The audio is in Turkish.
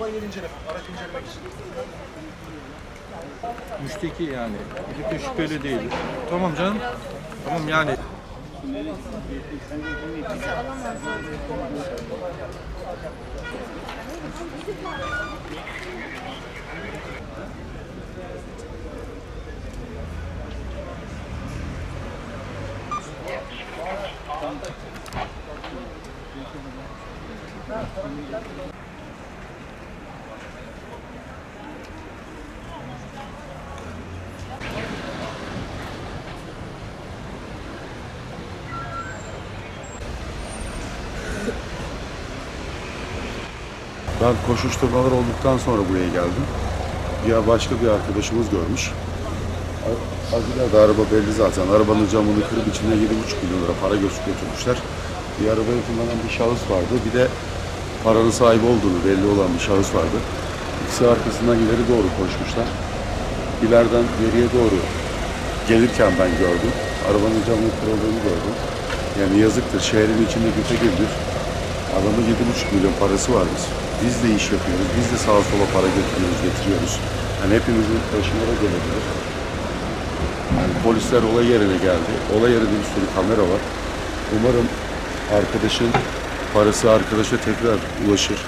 Olay yeri inceleme. Araç incelemek için. Müşteki yani. De şüpheli değil. Tamam canım. Tamam yani. Ben koşuşturmalar olduktan sonra buraya geldim. Ya başka bir arkadaşımız görmüş. Acıda da araba belli zaten. Arabanın camını kırıp içine 7,5 milyon lira para götür- götürmüşler. Bir arabayı kullanan bir şahıs vardı. Bir de paranın sahibi olduğunu belli olan bir şahıs vardı. İkisi arkasından ileri doğru koşmuşlar. İleriden geriye doğru gelirken ben gördüm. Arabanın camının kırıldığını gördüm. Yani yazıktır. Şehrin içinde güte gündür. Adamın 7,5 milyon parası var biz. Biz de iş yapıyoruz. Biz de sağa sola para götürüyoruz, getiriyoruz. Yani hepimizin başına da gelebilir. Yani polisler olay yerine geldi. Olay yerinde bir sürü kamera var. Umarım arkadaşın parası arkadaşa tekrar ulaşır.